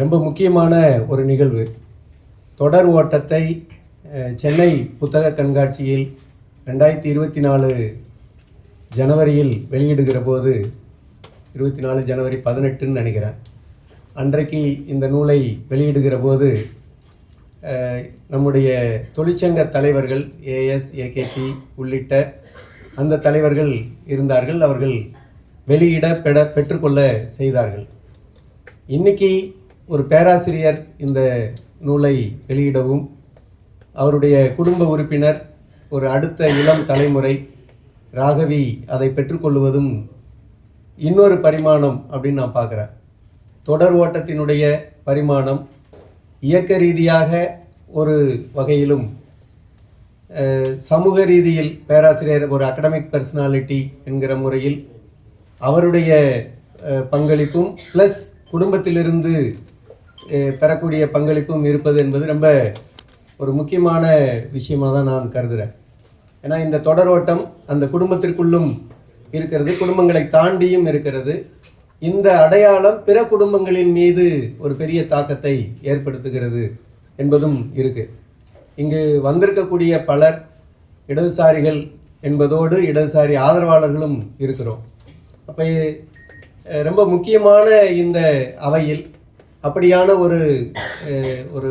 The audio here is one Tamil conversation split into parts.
ரொம்ப முக்கியமான ஒரு நிகழ்வு. தொடர் ஓட்டத்தை சென்னை புத்தக கண்காட்சியில் ரெண்டாயிரத்தி இருபத்தி நாலு ஜனவரியில் வெளியிடுகிற போது இருபத்தி நாலு ஜனவரி பதினெட்டுன்னு நினைக்கிறேன். அன்றைக்கு இந்த நூலை வெளியிடுகிற போது நம்முடைய தொழிற்சங்க தலைவர்கள் ஏஎஸ் ஏகேபி உள்ளிட்ட அந்த தலைவர்கள் இருந்தார்கள். அவர்கள் வெளியிட பெற பெற்றுக்கொள்ள செய்தார்கள். இன்னைக்கு ஒரு பேராசிரியர் இந்த நூலை வெளியிடவும் அவருடைய குடும்ப உறுப்பினர் ஒரு அடுத்த இளம் தலைமுறை ராகவி அதை பெற்றுக்கொள்வதும் இன்னொரு பரிமாணம் அப்படின்னு நான் பார்க்குறேன். தொடர் ஓட்டத்தினுடைய பரிமாணம் இயக்க ரீதியாக ஒரு வகையிலும் சமூக ரீதியில் பேராசிரியர் ஒரு அகடமிக் பர்சனாலிட்டி என்கிற முறையில் அவருடைய பங்களிப்பும் ப்ளஸ் குடும்பத்திலிருந்து பெறக்கூடிய பங்களிப்பும் இருப்பது என்பது ரொம்ப ஒரு முக்கியமான விஷயமாக தான் நான் கருதுகிறேன் ஏன்னா இந்த தொடர் ஓட்டம் அந்த குடும்பத்திற்குள்ளும் இருக்கிறது குடும்பங்களை தாண்டியும் இருக்கிறது. இந்த அடையாளம் பிற குடும்பங்களின் மீது ஒரு பெரிய தாக்கத்தை ஏற்படுத்துகிறது என்பதும் இருக்குது இங்கு வந்திருக்கக்கூடிய பலர் இடதுசாரிகள் என்பதோடு இடதுசாரி ஆதரவாளர்களும் இருக்கிறோம். அப்போ ரொம்ப முக்கியமான இந்த அவையில் அப்படியான ஒரு ஒரு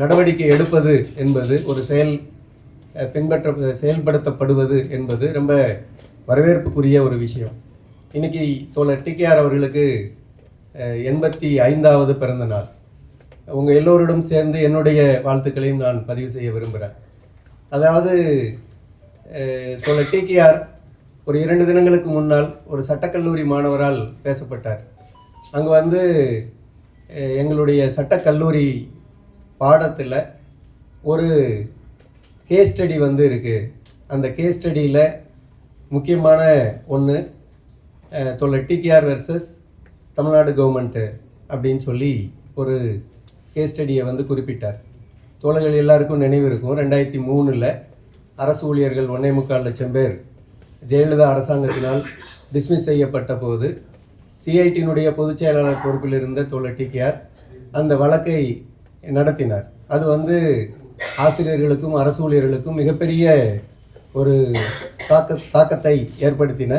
நடவடிக்கை எடுப்பது என்பது ஒரு செயல் பின்பற்ற செயல்படுத்தப்படுவது என்பது ரொம்ப வரவேற்புக்குரிய ஒரு விஷயம். இன்னைக்கு தோழர் டிகேஆர் அவர்களுக்கு எண்பத்தி ஐந்தாவது பிறந்த நாள். உங்கள் எல்லோரிடம் சேர்ந்து என்னுடைய வாழ்த்துக்களையும் நான் பதிவு செய்ய விரும்புகிறேன் அதாவது தோழர் டிகேஆர் ஒரு இரண்டு தினங்களுக்கு முன்னால் ஒரு சட்டக்கல்லூரி மாணவரால் பேசப்பட்டார். அங்கே வந்து எங்களுடைய சட்டக்கல்லூரி பாடத்தில் ஒரு கேஸ் ஸ்டடி வந்து இருக்குது அந்த கேஸ் ஸ்டடியில் முக்கியமான ஒன்று தொல்லை டிகேஆர் வெர்சஸ் தமிழ்நாடு கவர்மெண்ட்டு அப்படின்னு சொல்லி ஒரு கேஸ் ஸ்டடியை வந்து குறிப்பிட்டார். தோழர்கள் எல்லாருக்கும் நினைவு இருக்கும். ரெண்டாயிரத்தி மூணில் அரசு ஊழியர்கள் ஒன்னே முக்கால் லட்சம் பேர் ஜெயலலிதா அரசாங்கத்தினால் டிஸ்மிஸ் செய்யப்பட்ட போது சிஐடியினுடைய பொதுச் செயலாளர் பொறுப்பில் இருந்த தோழர் டிகேஆர் அந்த வழக்கை நடத்தினார். அது வந்து ஆசிரியர்களுக்கும் அரசு ஊழியர்களுக்கும் மிகப்பெரிய ஒரு தாக்க தாக்கத்தை ஏற்படுத்தின.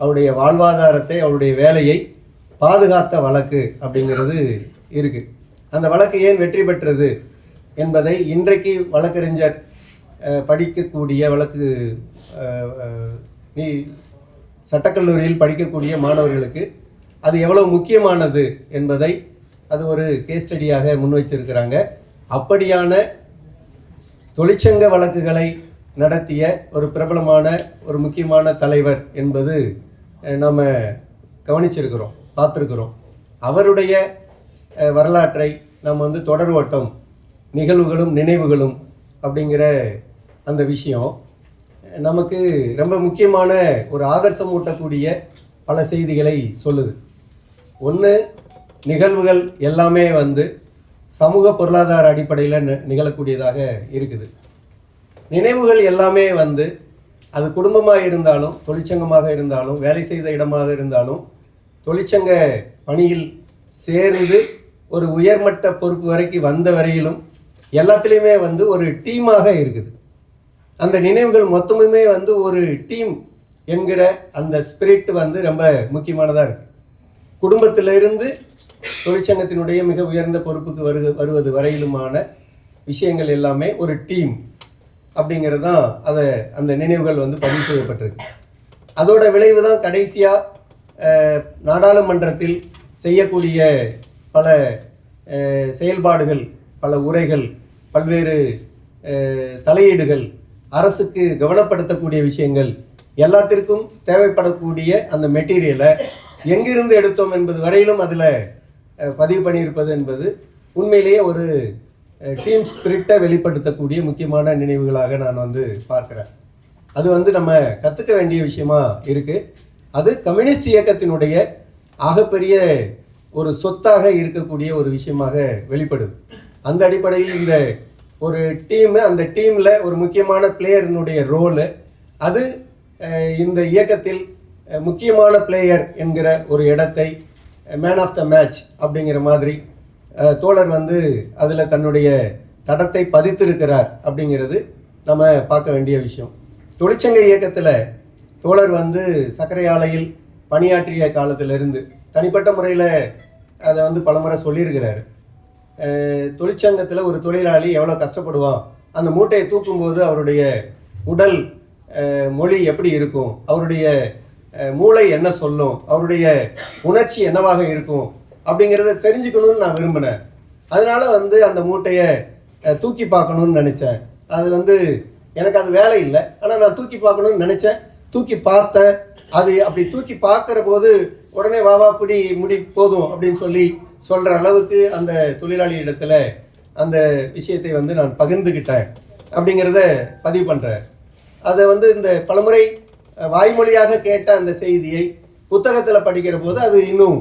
அவருடைய வாழ்வாதாரத்தை அவருடைய வேலையை பாதுகாத்த வழக்கு அப்படிங்கிறது இருக்குது அந்த வழக்கு ஏன் வெற்றி பெற்றது என்பதை இன்றைக்கு வழக்கறிஞர் படிக்கக்கூடிய வழக்கு நீ சட்டக்கல்லூரியில் படிக்கக்கூடிய மாணவர்களுக்கு அது எவ்வளவு முக்கியமானது என்பதை அது ஒரு கேஸ் ஸ்டடியாக முன்வைச்சிருக்கிறாங்க அப்படியான தொழிற்சங்க வழக்குகளை நடத்திய ஒரு பிரபலமான ஒரு முக்கியமான தலைவர் என்பது நாம் கவனிச்சிருக்கிறோம் பார்த்துருக்குறோம். அவருடைய வரலாற்றை நாம் வந்து தொடர் ஓட்டம் நிகழ்வுகளும் நினைவுகளும் அப்படிங்கிற அந்த விஷயம் நமக்கு ரொம்ப முக்கியமான ஒரு ஆதர்சம் ஊட்டக்கூடிய பல செய்திகளை சொல்லுது. ஒன்று நிகழ்வுகள் எல்லாமே வந்து சமூக பொருளாதார அடிப்படையில் நிகழக்கூடியதாக இருக்குது. நினைவுகள் எல்லாமே வந்து அது குடும்பமாக இருந்தாலும் தொழிற்சங்கமாக இருந்தாலும் வேலை செய்த இடமாக இருந்தாலும் தொழிற்சங்க பணியில் சேர்ந்து ஒரு உயர்மட்ட பொறுப்பு வரைக்கும் வந்த வரையிலும் எல்லாத்துலேயுமே வந்து ஒரு டீமாக இருக்குது. அந்த நினைவுகள் மொத்தமுமே வந்து ஒரு டீம் என்கிற அந்த ஸ்பிரிட் வந்து ரொம்ப முக்கியமானதாக இருக்குது குடும்பத்திலிருந்து தொழிற்சங்கத்தினுடைய மிக உயர்ந்த பொறுப்புக்கு வருக வருவது வரையிலுமான விஷயங்கள் எல்லாமே ஒரு டீம் அப்படிங்கிறது தான் அதை அந்த நினைவுகள் வந்து பதிவு செய்யப்பட்டிருக்கு. அதோட விளைவு தான் கடைசியாக நாடாளுமன்றத்தில் செய்யக்கூடிய பல செயல்பாடுகள் பல உரைகள் பல்வேறு தலையீடுகள் அரசுக்கு கவனப்படுத்தக்கூடிய விஷயங்கள் எல்லாத்திற்கும் தேவைப்படக்கூடிய அந்த மெட்டீரியலை எங்கிருந்து எடுத்தோம் என்பது வரையிலும் அதில் பதிவு பண்ணியிருப்பது என்பது உண்மையிலேயே ஒரு டீம் ஸ்பிரிட்டை வெளிப்படுத்தக்கூடிய முக்கியமான நினைவுகளாக நான் வந்து பார்க்குறேன். அது வந்து நம்ம கற்றுக்க வேண்டிய விஷயமா இருக்குது அது கம்யூனிஸ்ட் இயக்கத்தினுடைய ஆகப்பெரிய ஒரு சொத்தாக இருக்கக்கூடிய ஒரு விஷயமாக வெளிப்படுது அந்த அடிப்படையில் இந்த ஒரு டீமு அந்த டீமில் ஒரு முக்கியமான பிளேயரினுடைய ரோலு அது இந்த இயக்கத்தில் முக்கியமான பிளேயர் என்கிற ஒரு இடத்தை மேன் ஆஃப் த மேட்ச் அப்படிங்கிற மாதிரி தோழர் வந்து அதில் தன்னுடைய தடத்தை பதித்திருக்கிறார் அப்படிங்கிறது நம்ம பார்க்க வேண்டிய விஷயம். தொழிற்சங்க இயக்கத்தில் தோழர் வந்து சர்க்கரை ஆலையில் பணியாற்றிய காலத்திலிருந்து தனிப்பட்ட முறையில் அதை வந்து பலமுறை சொல்லியிருக்கிறாரு. தொழிற்சங்கத்தில் ஒரு தொழிலாளி எவ்வளோ கஷ்டப்படுவான் அந்த மூட்டையை தூக்கும்போது அவருடைய உடல் மொழி எப்படி இருக்கும் அவருடைய மூளை என்ன சொல்லும்? அவருடைய உணர்ச்சி என்னவாக இருக்கும்? அப்படிங்கிறத தெரிஞ்சுக்கணும்னு நான் விரும்பினேன். அதனால வந்து அந்த மூட்டையை தூக்கி பார்க்கணும்னு நினச்சேன். அது வந்து எனக்கு அது வேலை இல்லை. ஆனால் நான் தூக்கி பார்க்கணும்னு நினச்சேன். தூக்கி பார்த்தேன். அது அப்படி தூக்கி பார்க்குற போது உடனே வா வா பிடி முடி போதும் அப்படின்னு சொல்லி சொல்கிற அளவுக்கு அந்த தொழிலாளி இடத்துல அந்த விஷயத்தை வந்து நான் பகிர்ந்துக்கிட்டேன் அப்படிங்கிறத பதிவு பண்ணுறேன் அதை வந்து இந்த பலமுறை வாய்மொழியாக கேட்ட அந்த செய்தியை புத்தகத்தில் படிக்கிற போது அது இன்னும்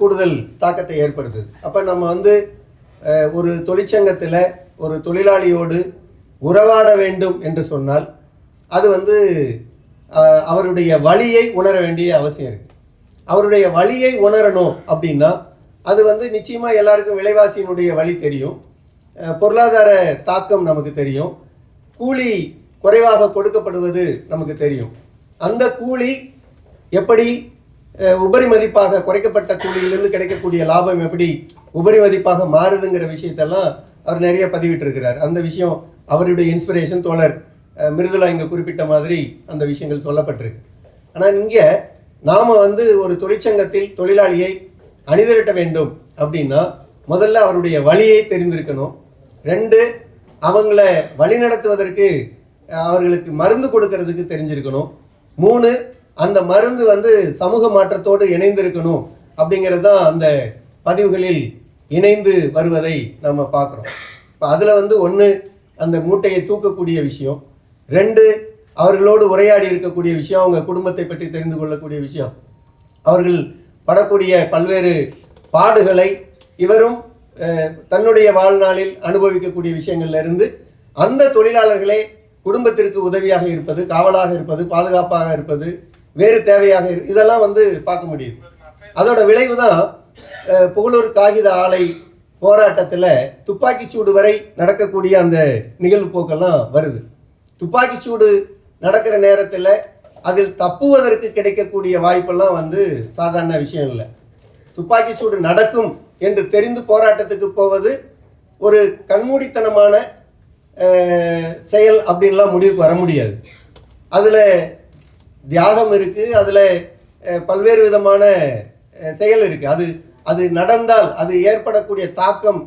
கூடுதல் தாக்கத்தை ஏற்படுத்துது அப்போ நம்ம வந்து ஒரு தொழிற்சங்கத்தில் ஒரு தொழிலாளியோடு உறவாட வேண்டும் என்று சொன்னால் அது வந்து அவருடைய வழியை உணர வேண்டிய அவசியம் இருக்கு. அவருடைய வழியை உணரணும் அப்படின்னா அது வந்து நிச்சயமா எல்லாருக்கும் விலைவாசியினுடைய வழி தெரியும். பொருளாதார தாக்கம் நமக்கு தெரியும். கூலி குறைவாக கொடுக்கப்படுவது நமக்கு தெரியும். அந்த கூலி எப்படி உபரி மதிப்பாக குறைக்கப்பட்ட கூலியிலிருந்து கிடைக்கக்கூடிய லாபம் எப்படி உபரி மதிப்பாக மாறுதுங்கிற விஷயத்தெல்லாம் அவர் நிறைய பதிவிட்டிருக்கிறார். அந்த விஷயம் அவருடைய இன்ஸ்பிரேஷன் தோழர் மிருதுலா இங்கே குறிப்பிட்ட மாதிரி அந்த விஷயங்கள் சொல்லப்பட்டிருக்கு. ஆனால் இங்கே நாம் வந்து ஒரு தொழிற்சங்கத்தில் தொழிலாளியை அணிதிரட்ட வேண்டும் அப்படின்னா முதல்ல அவருடைய வழியை தெரிந்திருக்கணும். ரெண்டு அவங்கள வழி நடத்துவதற்கு அவர்களுக்கு மருந்து கொடுக்கறதுக்கு தெரிஞ்சிருக்கணும். மூணு அந்த மருந்து வந்து சமூக மாற்றத்தோடு இணைந்திருக்கணும் அப்படிங்கிறது தான் அந்த பதிவுகளில் இணைந்து வருவதை நம்ம பார்க்குறோம். இப்போ அதில் வந்து ஒன்று அந்த மூட்டையை தூக்கக்கூடிய விஷயம். ரெண்டு அவர்களோடு உரையாடி இருக்கக்கூடிய விஷயம் அவங்க குடும்பத்தை பற்றி தெரிந்து கொள்ளக்கூடிய விஷயம். அவர்கள் படக்கூடிய பல்வேறு பாடுகளை இவரும் தன்னுடைய வாழ்நாளில் அனுபவிக்கக்கூடிய விஷயங்கள்ல இருந்து அந்த தொழிலாளர்களே குடும்பத்திற்கு உதவியாக இருப்பது காவலாக இருப்பது பாதுகாப்பாக இருப்பது வேறு தேவையாக இதெல்லாம் வந்து பார்க்க முடியுது. அதோட விளைவு தான் புகழூர் காகித ஆலை போராட்டத்தில் துப்பாக்கி சூடு வரை நடக்கக்கூடிய அந்த நிகழ்வு போக்கெல்லாம் வருது. துப்பாக்கி சூடு நடக்கிற நேரத்தில் அதில் தப்புவதற்கு கிடைக்கக்கூடிய வாய்ப்பெல்லாம் வந்து சாதாரண விஷயம் இல்லை. துப்பாக்கி சூடு நடக்கும் என்று தெரிந்து போராட்டத்துக்கு போவது ஒரு கண்மூடித்தனமான செயல் அப்படின்லாம் முடிவுக்கு வர முடியாது. அதில் தியாகம் இருக்குது அதில் பல்வேறு விதமான செயல் இருக்குது அது அது நடந்தால் அது ஏற்படக்கூடிய தாக்கம்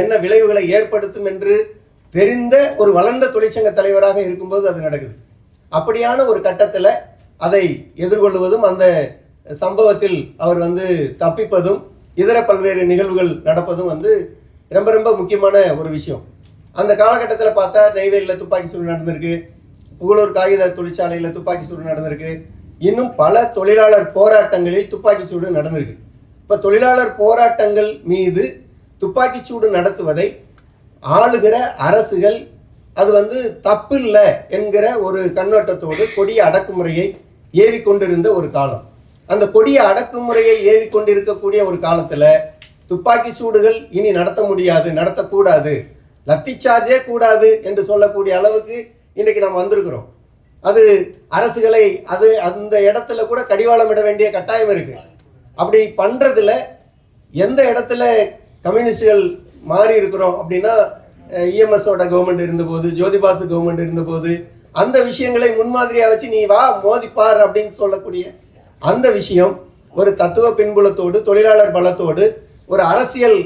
என்ன விளைவுகளை ஏற்படுத்தும் என்று தெரிந்த ஒரு வளர்ந்த தொழிற்சங்க தலைவராக இருக்கும்போது அது நடக்குது. அப்படியான ஒரு கட்டத்தில் அதை எதிர்கொள்வதும் அந்த சம்பவத்தில் அவர் வந்து தப்பிப்பதும் இதர பல்வேறு நிகழ்வுகள் நடப்பதும் வந்து ரொம்ப ரொம்ப முக்கியமான ஒரு விஷயம். அந்த காலகட்டத்தில் பார்த்தா நெய்வேலியில் துப்பாக்கி சூடு நடந்திருக்கு. புகழூர் காகித தொழிற்சாலையில் துப்பாக்கி சூடு நடந்திருக்கு. இன்னும் பல தொழிலாளர் போராட்டங்களில் துப்பாக்கி சூடு நடந்திருக்கு. இப்போ தொழிலாளர் போராட்டங்கள் மீது துப்பாக்கி சூடு நடத்துவதை ஆளுகிற அரசுகள் அது வந்து தப்பில்லை என்கிற ஒரு கண்ணோட்டத்தோடு கொடிய அடக்குமுறையை ஏவி கொண்டிருந்த ஒரு காலம். அந்த கொடிய அடக்குமுறையை ஏவி கொண்டிருக்கக்கூடிய ஒரு காலத்தில் துப்பாக்கி சூடுகள் இனி நடத்த முடியாது நடத்தக்கூடாது. லத்தி சார்ஜே கூடாது என்று சொல்லக்கூடிய அளவுக்கு இன்றைக்கு நாம் வந்திருக்கிறோம். அது அரசுகளை அது அந்த இடத்துல கூட கடிவாளம் இட வேண்டிய கட்டாயம் இருக்கு. அப்படி பண்ணுறதுல எந்த இடத்துல கம்யூனிஸ்டுகள் மாறி இருக்கிறோம் அப்படின்னா இஎம்எஸோட கவர்மெண்ட் இருந்தபோது ஜோதிபாசு கவர்மெண்ட் இருந்தபோது அந்த விஷயங்களை முன்மாதிரியாக வச்சு நீ வா மோதிப்பார் அப்படின்னு சொல்லக்கூடிய அந்த விஷயம் ஒரு தத்துவ பின்புலத்தோடு தொழிலாளர் பலத்தோடு ஒரு அரசியல்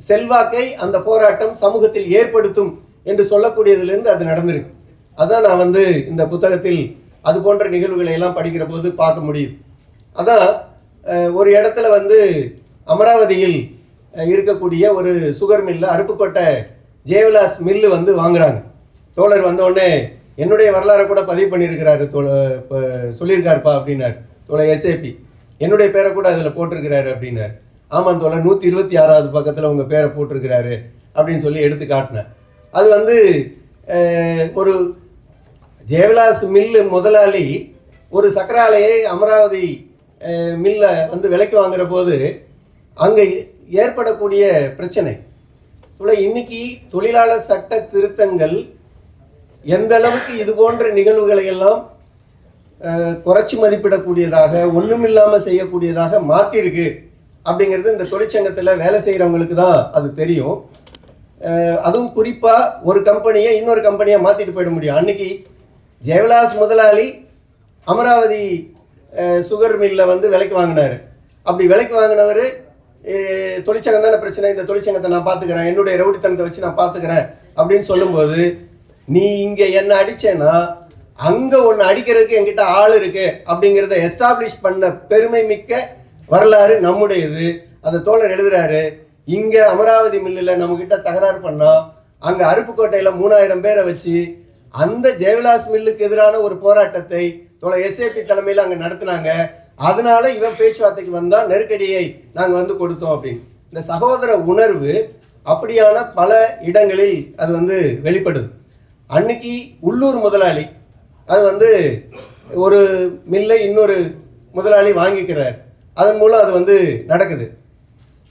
செல்வாக்கை அந்த போராட்டம் சமூகத்தில் ஏற்படுத்தும் என்று சொல்லக்கூடியதிலிருந்து அது நடந்திருக்கு. அதான் நான் வந்து இந்த புத்தகத்தில் அது போன்ற நிகழ்வுகளை எல்லாம் படிக்கிற போது பார்க்க முடியுது அதான் ஒரு இடத்துல வந்து அமராவதியில் இருக்கக்கூடிய ஒரு sugar mill Aruppukottai Jayavilas mill வந்து வாங்குறாங்க. தோழர் வந்தோடனே என்னுடைய வரலாறை கூட பதிவு பண்ணியிருக்கிறாரு தோழ இப்போ சொல்லியிருக்காருப்பா அப்படின்னார் தோழர் எஸ்ஏபி என்னுடைய பேரை கூட அதில் போட்டிருக்கிறாரு அப்படின்னார். ஆமாம் தோழர் நூற்றி இருபத்தி ஆறாவது பக்கத்தில் உங்கள் பேரை போட்டிருக்கிறாரு அப்படின்னு சொல்லி எடுத்து காட்டினேன். அது வந்து ஒரு ஜெயவிலாஸ் மில்லு முதலாளி ஒரு சக்கராலையை அமராவதி மில்லை வந்து விலைக்கு வாங்குகிற போது அங்கே ஏற்படக்கூடிய பிரச்சனை. இவ்வளோ இன்னைக்கு தொழிலாளர் சட்ட திருத்தங்கள் எந்த அளவுக்கு இது போன்ற நிகழ்வுகளை எல்லாம் குறைச்சி மதிப்பிடக்கூடியதாக ஒன்றுமில்லாமல் செய்யக்கூடியதாக மாற்றிருக்கு அப்படிங்கிறது இந்த தொழிற்சங்கத்தில் வேலை செய்கிறவங்களுக்கு தான் அது தெரியும். அதுவும் குறிப்பாக ஒரு கம்பெனியை இன்னொரு கம்பெனியை மாற்றிட்டு போயிட முடியும். அன்னைக்கு ஜெயவிலாஸ் முதலாளி அமராவதி சுகர் மில்லில் வந்து விலைக்கு வாங்கினார். அப்படி விலைக்கு வாங்கினவர் தொழிற்சங்கம் தானே பிரச்சனை இந்த தொழிற்சங்கத்தை நான் பார்த்துக்கிறேன் என்னுடைய ரவுடித்தனத்தை வச்சு நான் பார்த்துக்கிறேன் அப்படின்னு சொல்லும்போது நீ இங்கே என்ன அடிச்சேன்னா அங்கே ஒன்று அடிக்கிறதுக்கு என்கிட்ட ஆள் இருக்குது அப்படிங்கிறத எஸ்டாப்ளிஷ் பண்ண பெருமை மிக்க வரலாறு நம்முடையது. அந்த தோழர் எழுதுறாரு இங்கே அமராவதி மில்லில் நம்மக்கிட்ட தகராறு பண்ணா அங்கே அருப்புக்கோட்டையில் மூணாயிரம் பேரை வச்சு அந்த ஜெயவிலாஸ் மில்லுக்கு எதிரான ஒரு போராட்டத்தை தோழ எஸ்ஏபி தலைமையில் அங்கே நடத்தினாங்க. அதனால இவன் பேச்சுவார்த்தைக்கு வந்தா நெருக்கடியை நாங்கள் வந்து கொடுத்தோம் அப்படின்னு. இந்த சகோதர உணர்வு அப்படியான பல இடங்களில் அது வந்து வெளிப்படுது. அன்னைக்கு உள்ளூர் முதலாளி அது வந்து ஒரு மில்லை இன்னொரு முதலாளி வாங்கிக்கிறார். அதன் மூலம் அது வந்து நடக்குது.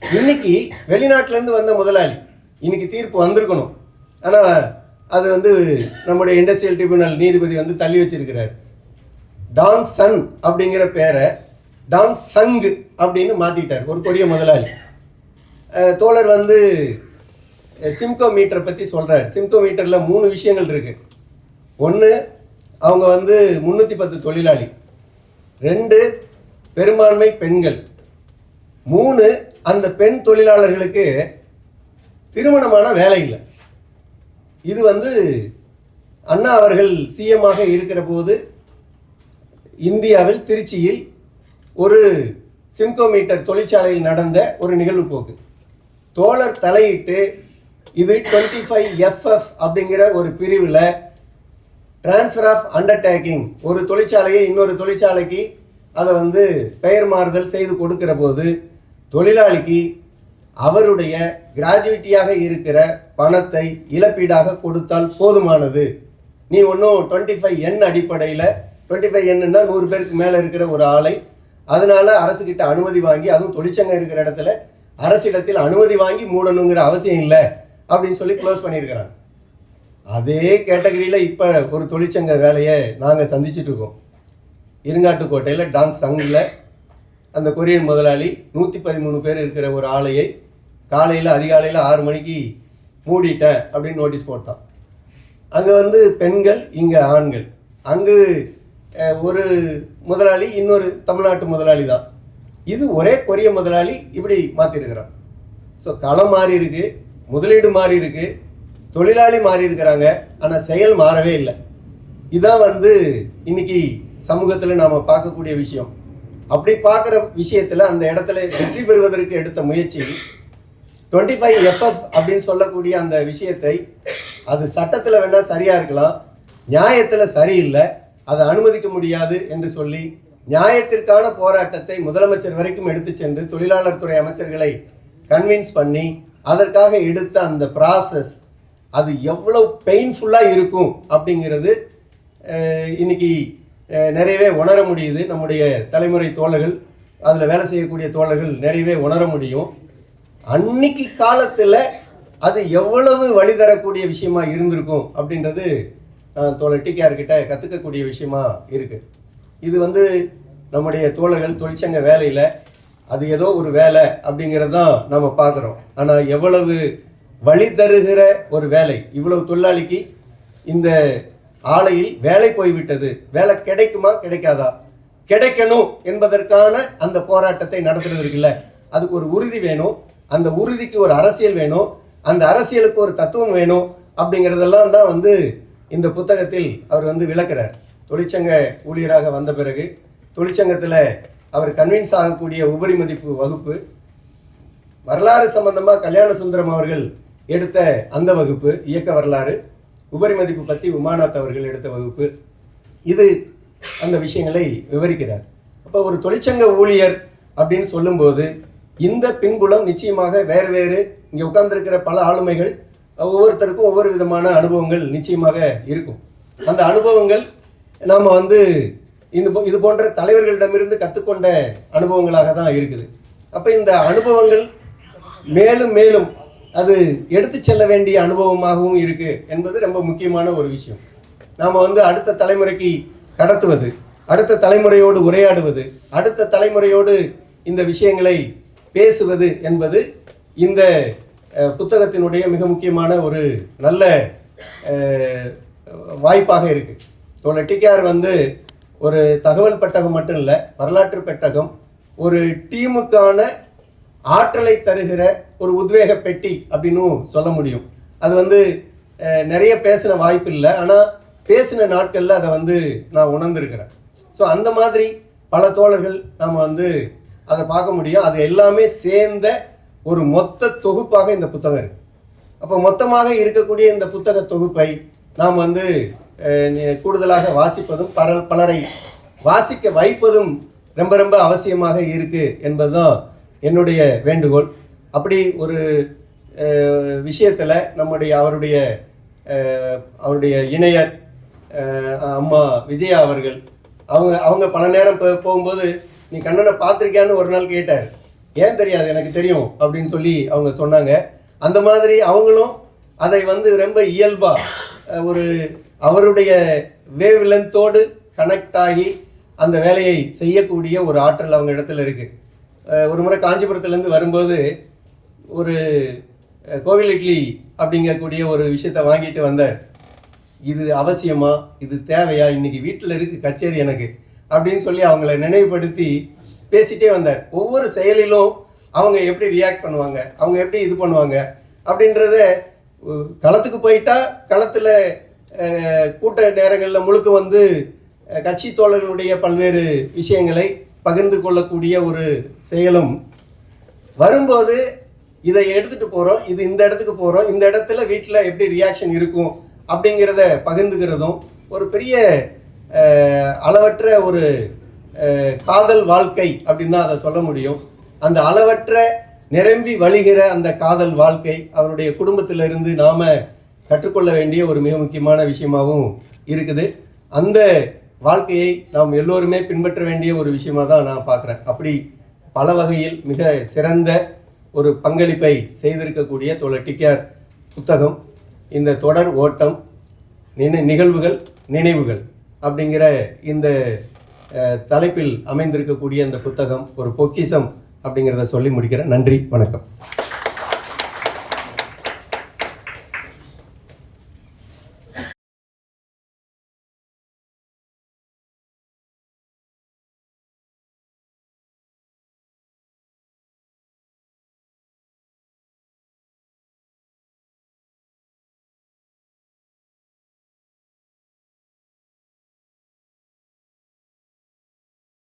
இன்னைக்கு வெளிநாட்டிலேருந்து வந்த முதலாளி இன்னைக்கு தீர்ப்பு வந்திருக்கணும். ஆனால் அது வந்து நம்முடைய இண்டஸ்ட்ரியல் ட்ரிபியூனல் நீதிபதி வந்து தள்ளி வச்சிருக்கிறார். டான் சன் அப்படிங்கிற பேரை டான் சங் அப்படின்னு மாற்றிட்டார் ஒரு கொரிய முதலாளி. தோழர் வந்து சிம்கோ மீட்டரை பற்றி சொல்கிறார் சிம்கோ மீட்டரில் மூணு விஷயங்கள் இருக்குது ஒன்று அவங்க வந்து முந்நூற்றி பத்து தொழிலாளி. ரெண்டு பெரும்பான்மை பெண்கள். மூணு அந்த பெண் தொழிலாளர்களுக்கு திருமணமான வேலை இல்லை. இது வந்து அண்ணா அவர்கள் சிஎம்மாக இருக்கிற போது இந்தியாவில் திருச்சியில் ஒரு சிம்கோமீட்டர் தொழிற்சாலையில் நடந்த ஒரு நிகழ்வு போக்கு. தோழர் தலையிட்டு இது டுவெண்ட்டி ஃபைவ் எஃப்எஃப் அப்படிங்கிற ஒரு பிரிவில் ட்ரான்ஸ்ஃபர் ஆஃப் அண்டர்டேக்கிங் ஒரு தொழிற்சாலையை இன்னொரு தொழிற்சாலைக்கு அதை வந்து பெயர் மாறுதல் செய்து கொடுக்கிற போது தொழிலாளிக்கு அவருடைய கிராஜுவிட்டியாக இருக்கிற பணத்தை இழப்பீடாக கொடுத்தால் போதுமானது. நீ ஒன்றும் டுவெண்ட்டி ஃபைவ் எண் அடிப்படையில் டுவெண்ட்டி ஃபைவ் எண்ணுன்னா நூறு பேருக்கு மேலே இருக்கிற ஒரு ஆலை அதனால் அரசுக்கிட்ட அனுமதி வாங்கி அதுவும் தொழிற்சங்கம் இருக்கிற இடத்துல அரசிடத்தில் அனுமதி வாங்கி மூடணுங்கிற அவசியம் இல்லை அப்படின்னு சொல்லி க்ளோஸ் பண்ணியிருக்கிறாங்க. அதே கேட்டகரியில் இப்போ ஒரு தொழிற்சங்க வேலையை நாங்கள் சந்திச்சிட்டு இருக்கோம். இருங்காட்டுக்கோட்டையில் டாங் சங்கில் அந்த கொரியன் முதலாளி நூற்றி பதிமூணு பேர் இருக்கிற ஒரு ஆலையை காலையில் அதிகாலையில் ஆறு மணிக்கு மூடிட்டேன் அப்படின்னு நோட்டீஸ் போட்டான். அங்கே வந்து பெண்கள் இங்கே ஆண்கள். அங்கு ஒரு முதலாளி இன்னொரு தமிழ்நாட்டு முதலாளி தான். இது ஒரே கொரிய முதலாளி இப்படி மாற்றிருக்கிறான் ஸோ களம் மாறி இருக்கு முதலீடு மாறி இருக்கு தொழிலாளி மாறி இருக்கிறாங்க ஆனால் செயல் மாறவே இல்லை. இதான் வந்து இன்னைக்கு சமூகத்தில் நாம் பார்க்கக்கூடிய விஷயம். அப்படி பார்க்குற விஷயத்தில் அந்த இடத்துல வெற்றி பெறுவதற்கு எடுத்த முயற்சி. டுவெண்ட்டி ஃபைவ் எஃப்எஃப் அப்படின்னு சொல்லக்கூடிய அந்த விஷயத்தை அது சட்டத்தில் வேணால் சரியாக இருக்கலாம். நியாயத்தில் சரியில்லை. அதை அனுமதிக்க முடியாது என்று சொல்லி நியாயத்திற்கான போராட்டத்தை முதலமைச்சர் வரைக்கும் எடுத்து சென்று தொழிலாளர் துறை அமைச்சர்களை கன்வின்ஸ் பண்ணி அதற்காக எடுத்த அந்த ப்ராசஸ் அது எவ்வளவு பெயின்ஃபுல்லாக இருக்கும் அப்படிங்கிறது இன்னைக்கு நிறையவே உணர முடியுது. நம்முடைய தலைமுறை தோழர்கள் அதில் வேலை செய்யக்கூடிய தோழர்கள் நிறையவே உணர முடியும். அன்னைக்கு காலத்தில் அது எவ்வளவு வழி தரக்கூடிய விஷயமா இருந்திருக்கும் அப்படின்றது தோழர் டிகேஆர் கற்றுக்கக்கூடிய விஷயமா இருக்கு. இது வந்து நம்முடைய தோழர்கள் தொழிற்சங்க வேலையில் அது ஏதோ ஒரு வேலை அப்படிங்கிறது தான் நம்ம பார்க்குறோம் ஆனால் எவ்வளவு வழி தருகிற ஒரு வேலை இவ்வளவு தொழிலாளிக்கு இந்த ஆலையில் வேலை போய்விட்டது. வேலை கிடைக்குமா? கிடைக்காதா? கிடைக்கணும் என்பதற்கான அந்த போராட்டத்தை நடத்துறது இருக்குல்ல அதுக்கு ஒரு உறுதி வேணும். அந்த உறுதிக்கு ஒரு அரசியல் வேணும். அந்த அரசியலுக்கு ஒரு தத்துவம் வேணும். அப்படிங்கிறதெல்லாம் தான் வந்து இந்த புத்தகத்தில் அவர் வந்து விளக்குறார். தொழிற்சங்க ஊழியராக வந்த பிறகு தொழிற்சங்கத்தில் அவர் கன்வின்ஸ் ஆகக்கூடிய உபரி மதிப்பு வகுப்பு வரலாறு சம்பந்தமாக கல்யாண சுந்தரம் அவர்கள் எடுத்த அந்த வகுப்பு இயக்க வரலாறு உபரி மதிப்பு பற்றி உமாநாத் அவர்கள் எடுத்த வகுப்பு. இது அந்த விஷயங்களை விவரிக்கிறார். அப்போ ஒரு தொழிற்சங்க ஊழியர் அப்படின்னு சொல்லும்போது இந்த பின்புலம் நிச்சயமாக வேறு வேறு இங்கே உட்கார்ந்துருக்கிற பல ஆளுமைகள் ஒவ்வொருத்தருக்கும் ஒவ்வொரு விதமான அனுபவங்கள் நிச்சயமாக இருக்கும். அந்த அனுபவங்கள் நாம் வந்து இந்த போ- இது போன்ற தலைவர்களிடமிருந்து கற்றுக்கொண்ட அனுபவங்களாக தான் இருக்குது. அப்போ இந்த அனுபவங்கள் மேலும் மேலும் அது எடுத்து செல்ல வேண்டிய அனுபவமாகவும் இருக்கு என்பது ரொம்ப முக்கியமான ஒரு விஷயம். நாம் வந்து அடுத்த தலைமுறைக்கு கடத்துவது அடுத்த தலைமுறையோடு உரையாடுவது அடுத்த தலைமுறையோடு இந்த விஷயங்களை பேசுவது என்பது இந்த புத்தகத்தினுடைய மிக முக்கியமான ஒரு நல்ல வாய்ப்பாக இருக்குது தோழர் டிகேஆர் வந்து ஒரு தகவல் பெட்டகம் மட்டும் இல்லை வரலாற்று பெட்டகம் ஒரு டீமுக்கான ஆற்றலை தருகிற ஒரு உத்வேக பெட்டி அப்படின்னும் சொல்ல முடியும். அது வந்து நிறைய பேசின வாய்ப்பு இல்லை. ஆனால் பேசின நாட்களில் அதை வந்து நான் உணர்ந்திருக்கிறேன். ஸோ அந்த மாதிரி பல தோழர்கள் நாம் வந்து அதை பார்க்க முடியும். அது எல்லாமே சேர்ந்த ஒரு மொத்த தொகுப்பாக இந்த புத்தகம் இருக்கு. அப்போ மொத்தமாக இருக்கக்கூடிய இந்த புத்தக தொகுப்பை நாம் வந்து கூடுதலாக வாசிப்பதும் பல பலரை வாசிக்க வைப்பதும் ரொம்ப ரொம்ப அவசியமாக இருக்குது என்பதுதான் என்னுடைய வேண்டுகோள். அப்படி ஒரு விஷயத்தில் நம்முடைய அவருடைய அவருடைய இணையர் அம்மா விஜயா அவர்கள் அவங்க அவங்க பல நேரம் போ- போகும்போது நீ கண்ணனை பார்த்துருக்கியான்னு ஒரு நாள் கேட்டார். ஏன் தெரியாது? எனக்கு தெரியும். அப்படின்னு சொல்லி அவங்க சொன்னாங்க. அந்த மாதிரி அவங்களும் அதை வந்து ரொம்ப இயல்பாக ஒரு அவருடைய வேவ் லென்த்தோடு கனெக்ட் ஆகி அந்த வேலையை செய்யக்கூடிய ஒரு ஆற்றல் அவங்க இடத்துல இருக்குது ஒரு முறை காஞ்சிபுரத்துலேருந்து வரும்போது ஒரு கோவில் இட்லி அப்படிங்கக்கூடிய ஒரு விஷயத்தை வாங்கிட்டு வந்தார். இது அவசியமா? இது தேவையா? இன்னைக்கு வீட்டில் இருக்கு கச்சேரி எனக்கு அப்படின்னு சொல்லி அவங்கள நினைவுபடுத்தி பேசிட்டே வந்தார். ஒவ்வொரு செயலிலும் அவங்க எப்படி ரியாக்ட் பண்ணுவாங்க? அவங்க எப்படி இது பண்ணுவாங்க? அப்படின்றத களத்துக்கு போயிட்டா களத்தில் கூட்ட நேரங்களில் முழுக்க வந்து கட்சி தோழர்களுடைய பல்வேறு விஷயங்களை பகிர்ந்து கொள்ளக்கூடிய ஒரு செயலும் வரும்போது இதை எடுத்துட்டு போகிறோம் இது இந்த இடத்துக்கு போகிறோம் இந்த இடத்துல வீட்டில் எப்படி ரியாக்ஷன் இருக்கும் அப்படிங்கிறத பகிர்ந்துக்கிறதும் ஒரு பெரிய அளவற்ற ஒரு காதல் வாழ்க்கை அப்படின்னு தான் அதை சொல்ல முடியும். அந்த அளவற்ற நிரம்பி வழிகிற அந்த காதல் வாழ்க்கை அவருடைய குடும்பத்திலிருந்து நாம் கற்றுக்கொள்ள வேண்டிய ஒரு மிக முக்கியமான விஷயமாகவும் இருக்குது. அந்த வாழ்க்கையை நாம் எல்லோருமே பின்பற்ற வேண்டிய ஒரு விஷயமாக தான் நான் பார்க்குறேன். அப்படி பல வகையில் மிக சிறந்த ஒரு பங்களிப்பை செய்திருக்கக்கூடிய தோழர் டிகேஆர் புத்தகம் இந்த தொடர் ஓட்டம் நினை நிகழ்வுகள் நினைவுகள் அப்படிங்கிற இந்த தலைப்பில் அமைந்திருக்கக்கூடிய இந்த புத்தகம் ஒரு பொக்கிஷம் அப்படிங்கிறத சொல்லி முடிக்கிறேன். நன்றி வணக்கம்.